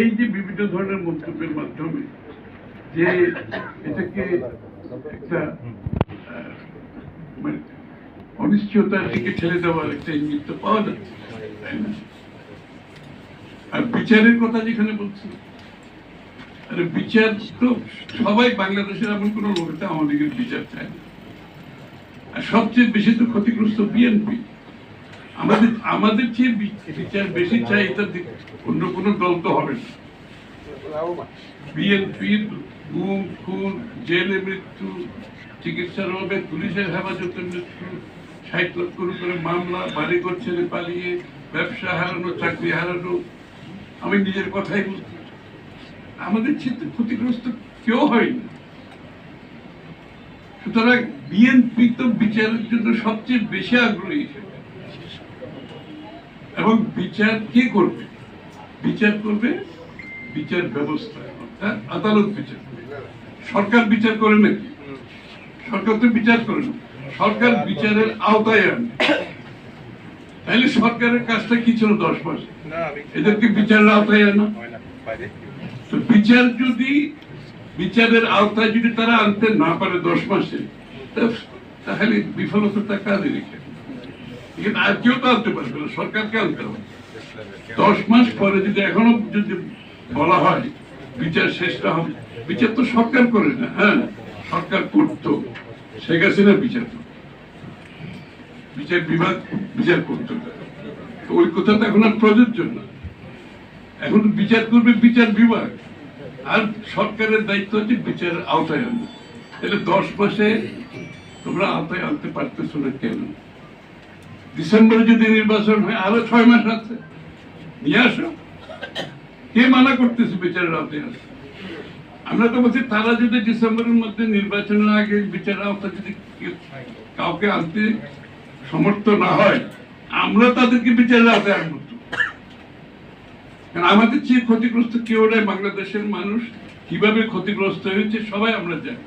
এই যে বিভিন্ন ধরনের মন্তব্যের মাধ্যমে যে এটাকে একটা মানে অনিশ্চয়তার দিকে ঠেলে দেওয়ার একটা ইঙ্গিত তো পাওয়া যাচ্ছে আর বিচারের কথা যেখানে বলছি, আরে বিচার তো সবাই বাংলাদেশের এমন কোনো লোক আছে আওয়ামী লীগের বিচার চায় না। আর সবচেয়ে বেশি তো ক্ষতিগ্রস্ত বিএনপি। আমাদের আমাদের চেয়ে বেশি চাই এটা অন্য কোনো দল তো হবে না। বিএনপির গুম, খুন, জেলে মৃত্যু, চিকিৎসার অভাবে পুলিশের হেফাজতে মৃত্যু, ষাট লক্ষর উপরে মামলা বাড়ি ঘর ছেড়ে পালিয়ে, ব্যবসা হারানো, চাকরি হারানো, আমি নিজের কথাই বলছি। আমাদের ক্ষেত্রে ক্ষতিগ্রস্ত কেউ হয়নি। সুতরাং বিএনপি তো বিচারের জন্য সবচেয়ে বেশি আগ্রহী এবং বিচার কে করবে? বিচার করবে বিচার ব্যবস্থা, অর্থাৎ আদালত বিচার করবে। সরকার বিচার করে নাকি? সরকার তো বিচার করে না। সরকার বিচারের আওতায় আনে। তাহলে সরকারের কাজটা কি ছিল দশ মাস? এদেরকে বিচারের আওতায় আনা। তো বিচার যদি, বিচারের আওতায় যদি তারা আনতে না পারে দশ মাসে তাহলে বিফলতাটা কাজে রেখে কিন্তু তো আনতে পারবে না, সরকারকে আনতে হবে। দশ মাস পরে যদি এখনও যদি বলা হয়, বিচার শেষ না হবে, বিচার তো সরকার করে না হ্যাঁ? সরকার করতো। শেখ হাসিনা বিচার বিচার বিভাগ বিচার করতো। ওই এখন আর প্রযোজ্য না। এখন বিচার করবে বিচার বিভাগ। আর সরকারের দায়িত্ব হচ্ছে বিচারের আওতায় আনা তাহলে দশ মাসে তোমরা আওতায় আনতে পারতেছো না কেন? ডিসেম্বরে যদি নির্বাচন হয়, আরও ছয় মাস আছে। নিয়ে আসো। কে মানা করতেছে বিচারের আওতায় আসো আমরা তো বলছি, তারা যদি ডিসেম্বরের মধ্যে নির্বাচনের আগে বিচারের আওতায় যদি কাউকে আনতে সমর্থ না হয়, আমরা তাদেরকে বিচারের আওতায় আনব। কারণ আমাদের চেয়ে ক্ষতিগ্রস্ত কেউ নাই, বাংলাদেশের মানুষ। কীভাবে ক্ষতিগ্রস্ত হয়েছে, সবাই আমরা জানি।